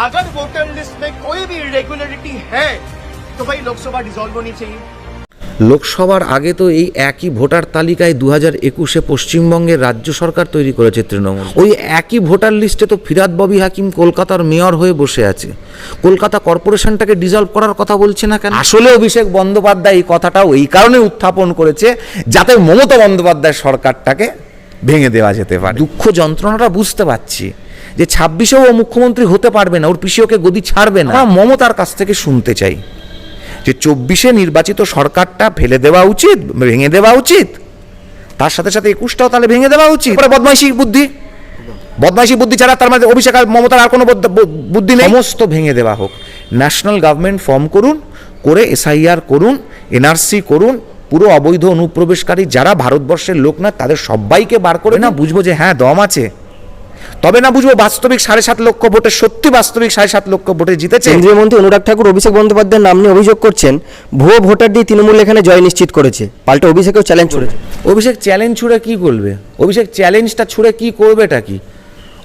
अगर voter list में कोई भी इरेगुलरिटी है तो भाई लोकसभा डिसॉल्व होनी चाहिए লোকসভার আগে তো এই একই ভোটার তালিকায় দু হাজার একুশে পশ্চিমবঙ্গের রাজ্য সরকার তৈরি করেছে তৃণমূল ওই একই ভোটার লিস্টে তো ফিরাদ ববি হাকিম কলকাতার মেয়র হয়ে বসে আছে কলকাতা কর্পোরেশনটাকে ডিজলভ করার কথা বলছে না কেন আসলে অভিষেক বন্দ্যোপাধ্যায় এই কথাটাও এই কারণে উত্থাপন করেছে যাতে মমতা বন্দ্যোপাধ্যায় সরকারটাকে ভেঙে দেওয়া যেতে পারে দুঃখ যন্ত্রণাটা বুঝতে পারছি যে ছাব্বিশেও ও মুখ্যমন্ত্রী হতে পারবে না ওর পিসিওকে গদি ছাড়বে না। মমতার কাছ থেকে শুনতে চাই যে চব্বিশে নির্বাচিত সরকারটা ফেলে দেওয়া উচিত ভেঙে দেওয়া উচিত? তার সাথে সাথে একুশটাও তাহলে ভেঙে দেওয়া উচিত। বদমাইশি বুদ্ধি। বদমাইশি বুদ্ধি ছাড়া তার মানে অভিষেক আর মমতার আর কোনো বুদ্ধি নেই। সমস্ত ভেঙে দেওয়া হোক। ন্যাশনাল গভর্নমেন্ট ফর্ম করুন করে এসআইআর করুন এনআরসি করুন পুরো অবৈধ অনুপ্রবেশকারী যারা ভারতবর্ষের লোক না তাদের সবাইকে বার করে না বুঝব যে হ্যাঁ দম আছে। তবে না বুঝব বাস্তবিক সাড়ে সাত লক্ষ ভোটে সত্যি বাস্তবিক সাড়ে সাত লক্ষ ভোটে জিতেছে? কেন্দ্রীয় মন্ত্রী অনুরাগ ঠাকুর অভিষেক বন্দ্যোপাধ্যায়ের নাম নিয়ে অভিযোগ করছেন ভুয়ো ভোটার দিয়ে তৃণমূল এখানে জয় নিশ্চিত করেছে। পাল্টে অভিষেকেও চ্যালেঞ্জ ছুড়েছে অভিষেক চ্যালেঞ্জ ছুড়ে কি করবে? অভিষেক চ্যালেঞ্জটা ছুড়ে কি করবেটা কি?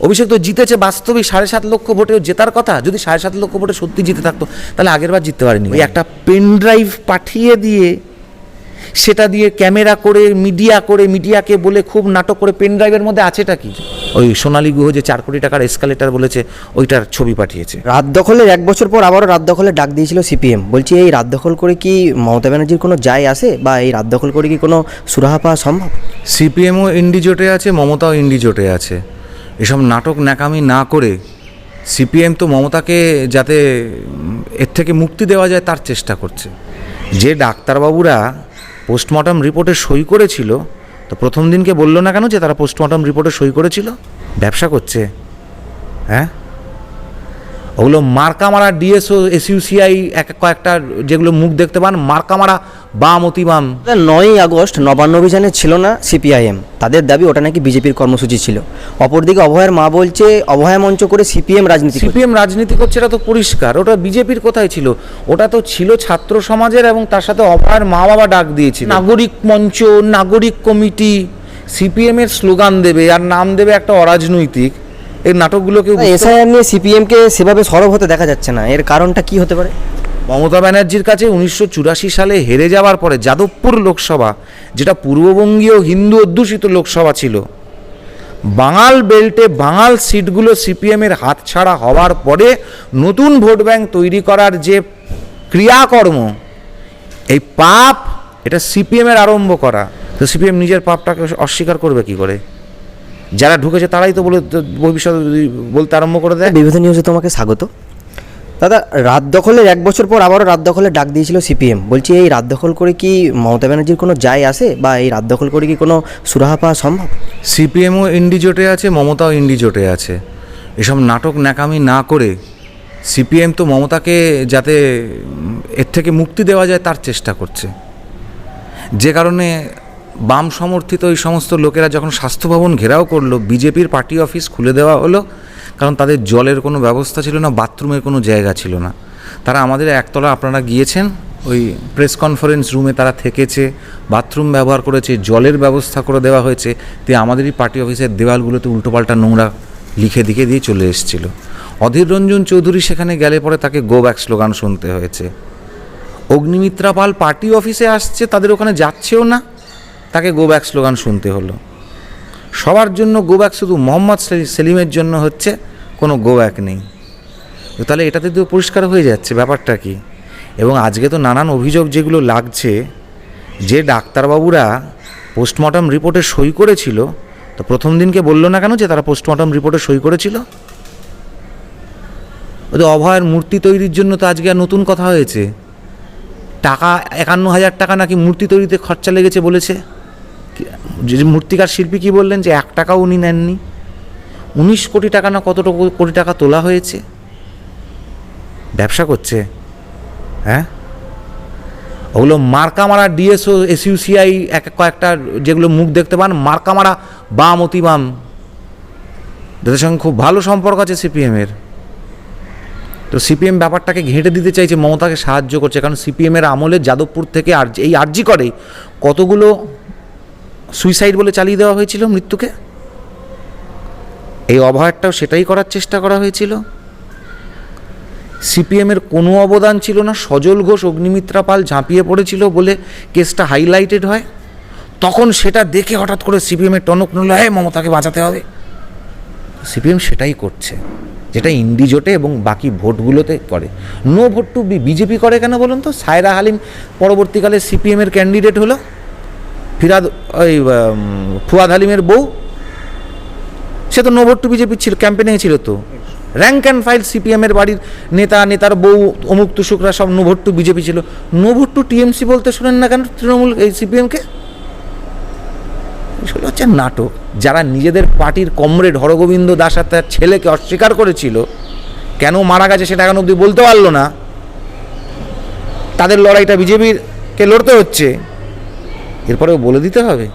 অভিষেক তো জিতেছে বাস্তবিক সাড়ে সাত লক্ষ ভোটে জেতার কথা? যদি সাড়ে সাত লক্ষ ভোটে সত্যি জিতে থাকতো তাহলে আগের বার জিততে পারেনি। ওই একটা পেন ড্রাইভ পাঠিয়ে দিয়ে সেটা দিয়ে ক্যামেরা করে মিডিয়া করে মিডিয়াকে বলে খুব নাটক করে পেন ড্রাইভের মধ্যে আছেটা কি? ওই সোনালী গুহ যে চার কোটি টাকার এসকালেটার বলেছে ওইটার ছবি পাঠিয়েছে। রাত দখলের এক বছর পর আবারও রাত দখলের ডাক দিয়েছিল সিপিএম। বলছি এই রাত দখল করে কি মমতা ব্যানার্জির কোনো যায় আসে? বা এই রাত দখল করে কি কোনো সুরাহা পাওয়া সম্ভব? সিপিএমও ইন্ডিজোটে আছে মমতাও ইন্ডিজোটে আছে। এসব নাটক ন্যাকামি না করে সিপিএম তো মমতাকে যাতে এর থেকে মুক্তি দেওয়া যায় তার চেষ্টা করছে। যে ডাক্তারবাবুরা পোস্টমর্টম রিপোর্টে সই করেছিল তো প্রথম দিনকে বলল না কেন যে তারা পোস্টমর্টম রিপোর্টে সই করেছিল? ব্যবসা করছে। হ্যাঁ? ওগুলো মার্কা মারা ডিএসও এসইউসিআই এক কয়েকটা যেগুলো মুখ দেখতে পান মার্কা মারা বাম অতিবাম নয়ই আগস্ট নবান্ন অভিযানে ছিল না সিপিআইএম তাদের দাবি ওটা নাকি বিজেপির কর্মসূচি ছিল। অপরদিকে অভয়ের মা বলছে অভয়া মঞ্চ করে সিপিএম রাজনীতি সিপিএম রাজনীতি করছে এটা তো পরিষ্কার। ওটা বিজেপির কোথায় ছিল। ওটা তো ছিল ছাত্র সমাজের এবং তার সাথে অভয়ের মা বাবা ডাক দিয়েছিল। নাগরিক মঞ্চ নাগরিক কমিটি সিপিএম এর স্লোগান দেবে আর নাম দেবে একটা অরাজনৈতিক। এই নাটকগুলোকে এসআইআর নিয়ে সিপিএমকে সেভাবে সরব হতে দেখা যাচ্ছে না। এর কারণটা কি হতে পারে? মমতা ব্যানার্জির কাছে উনিশশো চুরাশি সালে হেরে যাওয়ার পরে যাদবপুর লোকসভা যেটা পূর্ববঙ্গীয় হিন্দু অধ্যুষিত লোকসভা ছিল বাঙাল বেল্টে বাঙাল সিটগুলো সিপিএমের হাতছাড়া হওয়ার পরে নতুন ভোট ব্যাংক তৈরি করার যে ক্রিয়াকর্ম এই পাপ এটা সিপিএমের আরম্ভ করা। তো সিপিএম নিজের পাপটাকে অস্বীকার করবে কি করে? যারা ঢুকেছে তারাই তো বলে ভবিষ্যৎ বলতে আরম্ভ করে দেয়। বিভূতি নিউজে তোমাকে স্বাগত। দাদা রাত দখলের এক বছর পর আবারও রাত দখলে ডাক দিয়েছিল সিপিএম। বলছি এই রাত দখল করে কি মমতা ব্যানার্জির কোনো যায় আসে? বা এই রাত দখল করে কি কোনো সুরাহা পাওয়া সম্ভব? সিপিএমও ইন্ডিজোটে আছে মমতাও ইন্ডিজোটে আছে। এসব নাটক ন্যাকামি না করে সিপিএম তো মমতাকে যাতে এর থেকে মুক্তি দেওয়া যায় তার চেষ্টা করছে। যে কারণে বাম সমর্থিত এই সমস্ত লোকেরা যখন স্বাস্থ্য ভবন ঘেরাও করল, বিজেপির পার্টি অফিস খুলে দেওয়া হলো, কারণ তাদের জলের কোনো ব্যবস্থা ছিল না, বাথরুমের কোনো জায়গা ছিল না। তারা আমাদের একতলা, আপনারা গিয়েছেন, ওই প্রেস কনফারেন্স রুমে তারা থেকেছে, বাথরুম ব্যবহার করেছে, জলের ব্যবস্থা করে দেওয়া হয়েছে দিয়ে আমাদেরই পার্টি অফিসের দেওয়ালগুলোতে উল্টোপাল্টা নোংরা লিখে দিকে দিয়ে চলে এসেছিল। অধীর রঞ্জন চৌধুরী সেখানে গেলে পরে তাকে গো ব্যাক স্লোগান শুনতে হয়েছে। অগ্নিমিত্রা পাল পার্টি অফিসে আসছে, তাদের ওখানে যাচ্ছেও না। তাকে গো ব্যাক স্লোগান শুনতে হলো। সবার জন্য গো ব্যাক শুধু মোহাম্মদ সেলি- সেলিমের জন্য হচ্ছে কোনো গো ব্যাক নেই। তাহলে এটাতে তো পরিষ্কার হয়ে যাচ্ছে ব্যাপারটা কি? এবং আজকে তো নানান অভিযোগ যেগুলো লাগছে, যে ডাক্তারবাবুরা পোস্টমর্টম রিপোর্টে সই করেছিল, তো প্রথম দিনকে বলল না কেন যে তারা পোস্টমর্টম রিপোর্টে সই করেছিল? ওদের অভয়ের মূর্তি তৈরির জন্য তো আজকে আর নতুন কথা হয়েছে। টাকা একান্ন হাজার টাকা নাকি মূর্তি তৈরিতে খরচা লেগেছে বলেছে। যে মূর্তিকার শিল্পী কি বললেন যে এক টাকাও উনি নেননি? উনিশ কোটি টাকা না কত কোটি টাকা তোলা হয়েছে? ব্যবসা করছে। হ্যাঁ? ওগুলো মার্কা মারা ডিএসও, এসইউসিআই, এক কয়েকটা যেগুলো মুখ দেখতে পান মার্কা মারা বাম অতিবাম। তাদের সঙ্গে খুব ভালো সম্পর্ক আছে সিপিএমের। তো সিপিএম ব্যাপারটাকে ঘেঁটে দিতে চাইছে, মমতাকে সাহায্য করছে, কারণ সিপিএমের আমলে যাদবপুর থেকে আর এই আর্জি করে কতগুলো সুইসাইড বলে চালিয়ে দেওয়া হয়েছিল মৃত্যুকে। এই অভয়টাও সেটাই করার চেষ্টা করা হয়েছিল। সিপিএমের কোনো অবদান ছিল না, সজল ঘোষ, অগ্নিমিত্রা পাল ঝাঁপিয়ে পড়েছিল বলে কেসটা হাইলাইটেড হয়। তখন সেটা দেখে হঠাৎ করে সিপিএমের টনক নড়লো হ্যাঁ মমতাকে বাঁচাতে হবে। সিপিএম সেটাই করছে, যেটা ইন্ডি জোটে এবং বাকি ভোটগুলোতে করে। নো ভোট টু বিজেপি করে কেন বলুন তো? সায়রা হালিম পরবর্তীকালে সিপিএমের ক্যান্ডিডেট হলো। ফিরাদ, ওই ফুয়াদ হালিমের বউ? সে তো নো ভোট টু বিজেপি ছিল ক্যাম্পেনিং ছিল তো। র্যাঙ্ক অ্যান্ড ফাইল সিপিএমের বাড়ির নেতা, নেতার বউ, অমুক তুষুকরা সব নো ভোট টু বিজেপি ছিল। নো ভোট টু টিএমসি বলতে শোনেন না কেন তৃণমূল, এই সিপিএমকে এগুলো হচ্ছে নাটক। যারা নিজেদের পার্টির কমরেড হরগোবিন্দ দাস আর তার ছেলেকে অস্বীকার করেছিল, কেন মারা গেছে সেটা এখন অব্দি বলতে পারল না। তাদের লড়াইটা বিজেপির কে লড়তে হচ্ছে। এরপরেও বলে দিতে হবে?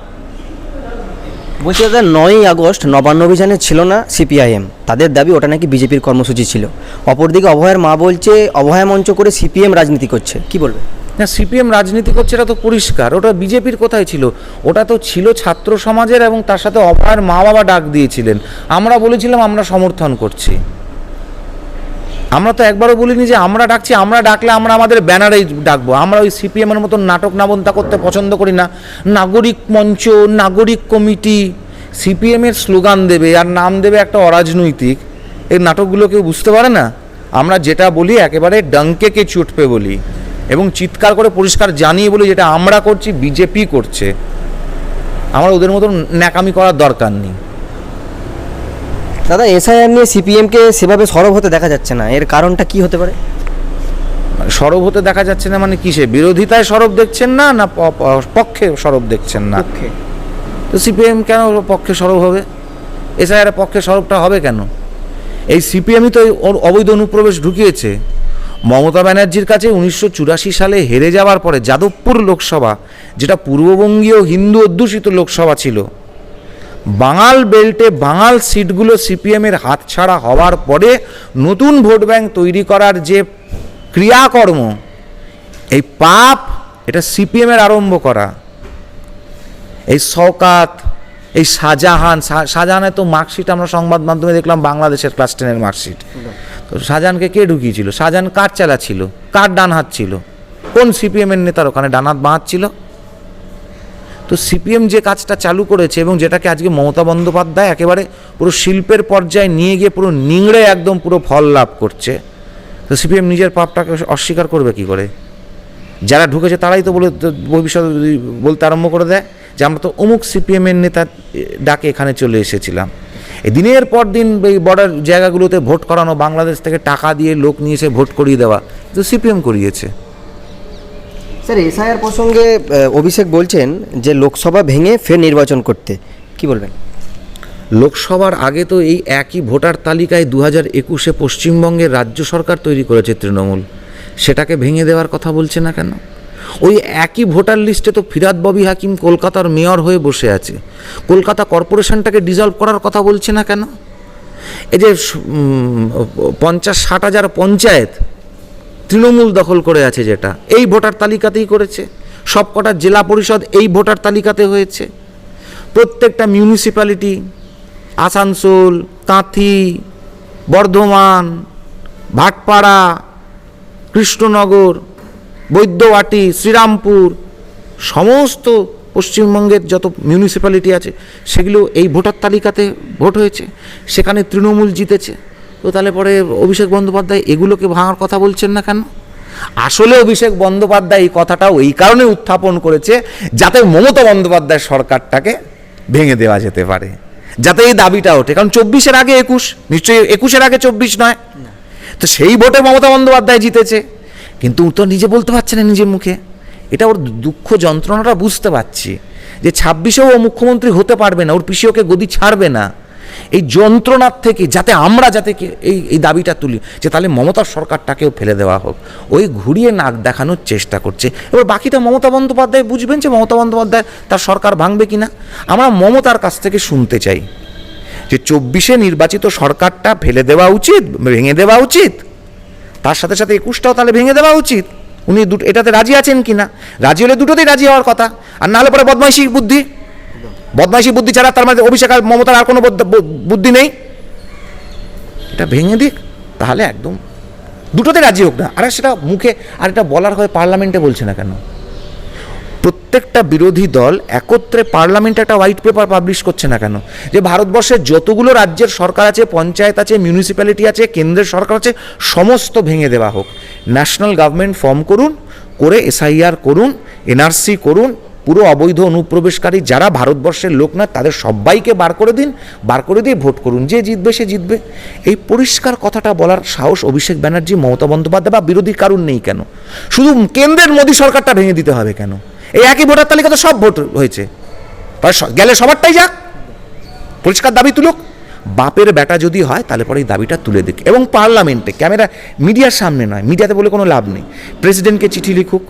বলছি দাদা নয়ই আগস্ট নবান্ন অভিযানে ছিল না সিপিআইএম। তাদের দাবি ওটা নাকি বিজেপির কর্মসূচি ছিল। অপরদিকে অভয়ের মা বলছে অভয়া মঞ্চ করে সিপিএম রাজনীতি করছে। কি বলবে? না সিপিএম রাজনীতি করছে এটা তো পরিষ্কার। ওটা বিজেপির কোথায় ছিল? ওটা তো ছিল ছাত্র সমাজের এবং তার সাথে অভয়ের মা বাবা ডাক দিয়েছিলেন। আমরা বলেছিলাম আমরা সমর্থন করছি। আমরা তো একবারও বলিনি যে আমরা ডাকছি, আমরা ডাকলে আমরা আমাদের ব্যানারেই ডাকবো। আমরা ওই সিপিএমের মতন নাটক নাবন্তা করতে পছন্দ করি না। নাগরিক মঞ্চ, নাগরিক কমিটি, সিপিএমের স্লোগান দেবে, আর নাম দেবে একটা অরাজনৈতিক। এই নাটকগুলো কেউ বুঝতে পারে না? আমরা যেটা বলি একেবারে ডঙ্কে কে চুটপে বলি, এবং চিৎকার করে পরিষ্কার জানিয়ে বলি যেটা আমরা করছি, বিজেপি করছে। আমার ওদের মতন ন্যাকামি করার দরকার নেই। দাদা এসআইআর নিয়ে সিপিএমকে সেভাবে সরব হতে দেখা যাচ্ছে না। এর কারণটা কি হতে পারে? মানে সরব হতে দেখা যাচ্ছে না মানে কিসে? বিরোধিতায় সরব দেখছেন না না পক্ষে সরব দেখছেন না? তো সিপিএম কেন পক্ষে সরব হবে? এসআইআর পক্ষে সরবটা হবে কেন? এই সিপিএমই তো ওর অবৈধ অনুপ্রবেশ ঢুকিয়েছে। মমতা ব্যানার্জির কাছে উনিশশো চুরাশি সালে হেরে যাওয়ার পরে যাদবপুর লোকসভা যেটা পূর্ববঙ্গীয় হিন্দু অধ্যুষিত লোকসভা ছিল বাঙাল বেল্টে বাঙাল সিটগুলো সিপিএমের হাতছাড়া হওয়ার পরে নতুন ভোট ব্যাংক তৈরি করার যে ক্রিয়াকর্ম, এই পাপ, এটা সিপিএমের আরম্ভ করা। এই শওকাত, এই শাহজাহান শাহজাহানের তো মার্কশিট আমরা সংবাদ মাধ্যমে দেখলাম বাংলাদেশের ক্লাস টেনের মার্কশিট। তো শাহজাহানকে কে ঢুকিয়েছিল? শাহজাহান কার চালা ছিল? কার ডান হাত ছিল? কোন সিপিএমের নেতার ওখানে ডান হাত বাঁ ছিল? তো সিপিএম যে কাজটা চালু করেছে এবং যেটাকে আজকে মমতা বন্দ্যোপাধ্যায় একেবারে পুরো শিল্পের পর্যায়ে নিয়ে গিয়ে পুরো নিংড়ে একদম পুরো ফল লাভ করছে, তো সিপিএম নিজের পাপটাকে অস্বীকার করবে কি করে? যারা ঢুকেছে তারাই তো বলে ভবিষ্যৎ বলতে আরম্ভ করে দেয় যে আমরা তো অমুক সিপিএমের নেতা ডাকে এখানে চলে এসেছিলাম। দিনের পর দিন এই বর্ডার জায়গাগুলোতে ভোট করানো, বাংলাদেশ থেকে টাকা দিয়ে লোক নিয়ে এসে ভোট করিয়ে দেওয়া, তো সিপিএম করিয়েছে। স্যার, এসআইআর প্রসঙ্গে অভিষেক বলছেন যে লোকসভা ভেঙে ফের নির্বাচন করতে। কি বলবেন? লোকসভার আগে তো এই একই ভোটার তালিকায় দু হাজার একুশে পশ্চিমবঙ্গের রাজ্য সরকার তৈরি করেছে তৃণমূল। সেটাকে ভেঙে দেওয়ার কথা বলছে না কেন? ওই একই ভোটার লিস্টে তো ফিরাদ ববি হাকিম কলকাতার মেয়র হয়ে বসে আছে। কলকাতা কর্পোরেশনটাকে ডিজলভ করার কথা বলছে না কেন? এই যে পঞ্চাশ ষাট হাজার পঞ্চায়েত তৃণমূল দখল করে আছে যেটা। এই ভোটার তালিকাতেই করেছে। সবকটা জেলা পরিষদ এই ভোটার তালিকাতে হয়েছে। প্রত্যেকটা মিউনিসিপ্যালিটি আসানসোল, কাঁথি, বর্ধমান, ভাটপাড়া, কৃষ্ণনগর, বৈদ্যবাটি, শ্রীরামপুর, সমস্ত পশ্চিমবঙ্গের যত মিউনিসিপ্যালিটি আছে, সেগুলো এই ভোটার তালিকাতে ভোট হয়েছে। সেখানে তৃণমূল জিতেছে। তো তাহলে পরে অভিষেক বন্দ্যোপাধ্যায় এগুলোকে ভাঙার কথা বলছেন না কেন? আসলে অভিষেক বন্দ্যোপাধ্যায় এই কথাটাও এই কারণে উত্থাপন করেছে যাতে মমতা বন্দ্যোপাধ্যায় সরকারটাকে ভেঙে দেওয়া যেতে পারে যাতে এই দাবিটা ওঠে। কারণ চব্বিশের আগে একুশ নিশ্চয়ই একুশের আগে চব্বিশ নয়। তো সেই ভোটে মমতা বন্দ্যোপাধ্যায় জিতেছে। কিন্তু ও তো নিজে বলতে পারছে না নিজের মুখে। এটা ওর দুঃখ যন্ত্রণাটা বুঝতে পারছি যে ছাব্বিশেও ও মুখ্যমন্ত্রী হতে পারবে না ওর পিসি ওকে গদি ছাড়বে না। এই যন্ত্রণার থেকে যাতে আমরা যাতে এই এই দাবিটা তুলি, যে তাহলে মমতার সরকারটাকেও ফেলে দেওয়া হোক। ওই ঘুরিয়ে নাক দেখানোর চেষ্টা করছে। এবার বাকিটা মমতা বন্দ্যোপাধ্যায় বুঝবেন যে মমতা বন্দ্যোপাধ্যায় তার সরকার ভাঙবে কিনা। আমরা মমতার কাছ থেকে শুনতে চাই যে চব্বিশে নির্বাচিত সরকারটা ফেলে দেওয়া উচিত, ভেঙে দেওয়া উচিত? তার সাথে সাথে একুশটাও তাহলে ভেঙে দেওয়া উচিত? উনি দুটো, এটাতে রাজি আছেন কি না রাজি হলে দুটোতেই রাজি হওয়ার কথা। আর নাহলে পরে বদমাইশি বুদ্ধি। বদমাইশি বুদ্ধি ছাড়া তার মানে অভিষেক আর মমতার আর কোনো বুদ্ধি নেই? এটা ভেঙে দিক, তাহলে একদম দুটোতে রাজি হোক না। আর সেটা মুখে আর এটা বলার হয় পার্লামেন্টে বলছে না কেন? প্রত্যেকটা বিরোধী দল একত্রে পার্লামেন্টে একটা হোয়াইট পেপার পাবলিশ করছে না কেন? যে ভারতবর্ষের যতগুলো রাজ্যের সরকার আছে, পঞ্চায়েত আছে মিউনিসিপ্যালিটি আছে, কেন্দ্রের সরকার আছে, সমস্ত ভেঙে দেওয়া হোক। ন্যাশনাল গভর্নমেন্ট ফর্ম করুন, করে এসআইআর করুন এনআরসি করুন পুরো অবৈধ অনুপ্রবেশকারী যারা ভারতবর্ষের লোক না, তাদের সবাইকে বার করে দিন, বার করে দিয়ে ভোট করুন। যে জিতবে, সে জিতবে। এই পরিষ্কার কথাটা বলার সাহস অভিষেক ব্যানার্জি, মমতা বন্দ্যোপাধ্যায় বা বিরোধী কারণ নেই কেন? শুধু কেন্দ্রের মোদী সরকারটা ভেঙে দিতে হবে কেন? এই একই ভোটার তালিকাতে সব ভোট হয়েছে। গেলে সবারটাই যাক। পরিষ্কার দাবি তুলুক। বাপের বেটা যদি হয়, তাহলে পরে এই দাবিটা তুলে দিক। এবং পার্লামেন্টে, ক্যামেরা মিডিয়ার সামনে নয়, মিডিয়াতে বলে কোনো লাভ নেই। প্রেসিডেন্টকে চিঠি লিখুক।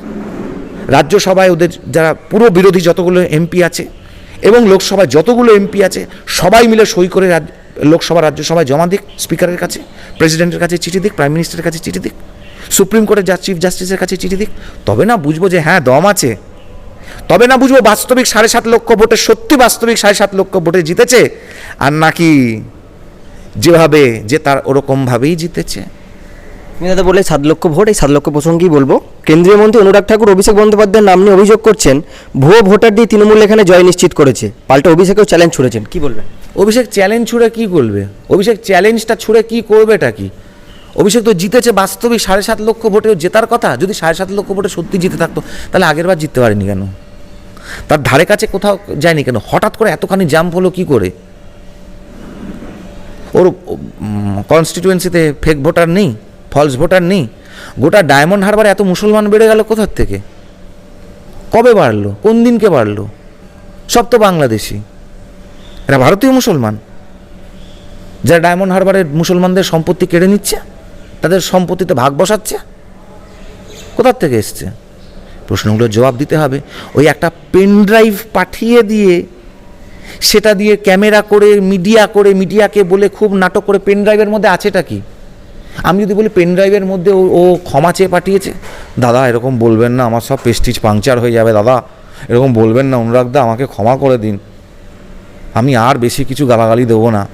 রাজ্যসভায় ওদের যারা পুরো বিরোধী যতগুলো এমপি আছে এবং লোকসভায় যতগুলো এমপি আছে, সবাই মিলে সই করে লোকসভা, রাজ্যসভায় জমা দিক, স্পিকারের কাছে, প্রেসিডেন্টের কাছে চিঠি দিক, প্রাইম মিনিস্টারের কাছে চিঠি দিক, সুপ্রিম কোর্টের যা, চিফ জাস্টিসের কাছে চিঠি দিক, তবে না বুঝব যে হ্যাঁ দম আছে। তবে না বুঝব বাস্তবিক সাড়ে সাত লক্ষ ভোটে সত্যি বাস্তবিক সাড়ে সাত লক্ষ ভোটে জিতেছে, আর নাকি যেভাবে যে তার ওরকমভাবেই জিতেছে। তুমি দাদা বলে সাত লক্ষ ভোট, এই সাত লক্ষ প্রসঙ্গেই বলব। কেন্দ্রীয় মন্ত্রী অনুরাগ ঠাকুর অভিষেক বন্দ্যোপাধ্যায়ের নাম নিয়ে অভিযোগ করছেন, ভুয়ো ভোটার দিয়ে তৃণমূল এখানে জয় নিশ্চিত করেছে। পাল্টা অভিষেকেও চ্যালেঞ্জ ছুড়েছেন, কি বলবেন? অভিষেক চ্যালেঞ্জ ছুড়ে কি করবে? অভিষেক চ্যালেঞ্জটা ছুড়ে কি করবেটা কি? অভিষেক তো জিতেছে বাস্তবিক সাড়ে সাত লক্ষ ভোটে জেতার কথা? যদি সাড়ে সাত লক্ষ ভোটে সত্যি জিতে থাকতো, তাহলে আগের বার জিততে পারেনি কেন? তার ধারে কাছে কোথাও যায়নি কেন? হঠাৎ করে এতখানি জাম্প হলো কি করে? ওর কনস্টিটিউয়েন্সিতে ফেক ভোটার নেই? ফলস ভোটার নেই। গোটা ডায়মন্ড হারবার এত মুসলমান বেড়ে গেল কোথার থেকে? কবে বাড়লো? কোন দিনকে বাড়লো? সব তো বাংলাদেশি এরা ভারতীয় মুসলমান। যারা ডায়মন্ড হারবারের মুসলমানদের সম্পত্তি কেড়ে নিচ্ছে, তাদের সম্পত্তিতে ভাগ বসাচ্ছে, কোথার থেকে এসছে? প্রশ্নগুলোর জবাব দিতে হবে। ওই একটা পেন ড্রাইভ পাঠিয়ে দিয়ে, সেটা দিয়ে ক্যামেরা করে মিডিয়া করে মিডিয়াকে বলে খুব নাটক করে পেন ড্রাইভের মধ্যে আছেটা কি? আমি যদি বলি পেন ড্রাইভের মধ্যে ও ক্ষমা চেয়ে পাঠিয়েছে। দাদা, এরকম বলবেন না, আমার সব পেস্টিজ পাংচার হয়ে যাবে, দাদা। এরকম বলবেন না অনুরাগদা আমাকে ক্ষমা করে দিন। আমি আর বেশি কিছু গালাগালি দেবো না।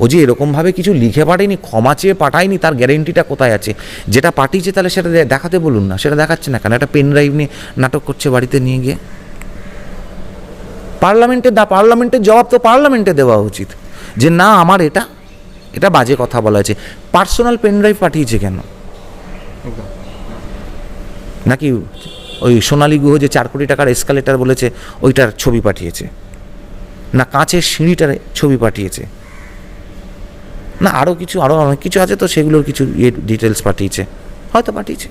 ও যে এরকমভাবে কিছু লিখে পাঠায়নি, ক্ষমা চেয়ে পাঠায়নি, তার গ্যারেন্টিটা কোথায় আছে? যেটা পাঠিয়েছে তাহলে সেটা দেখাতে বলুন না, সেটা দেখাচ্ছে না কেন? একটা পেন ড্রাইভ নিয়ে নাটক করছে বাড়িতে নিয়ে গিয়ে। পার্লামেন্টের দা, পার্লামেন্টের জবাব তো পার্লামেন্টে দেওয়া উচিত। যে না, আমার এটা এটা বাজে কথা বলা হয়েছে। পার্সোনাল পেন ড্রাইভ পাঠিয়েছে কেন? নাকি ওই সোনালী গুহ যে চার কোটি টাকার এসকালেটার বলেছে ওইটার ছবি পাঠিয়েছে? না কাঁচের সিঁড়িটার ছবি পাঠিয়েছে? না আরও কিছু আরও অনেক কিছু আছে তো সেগুলোর কিছু ইয়ে ডিটেলস পাঠিয়েছে। হয়তো পাঠিয়েছে।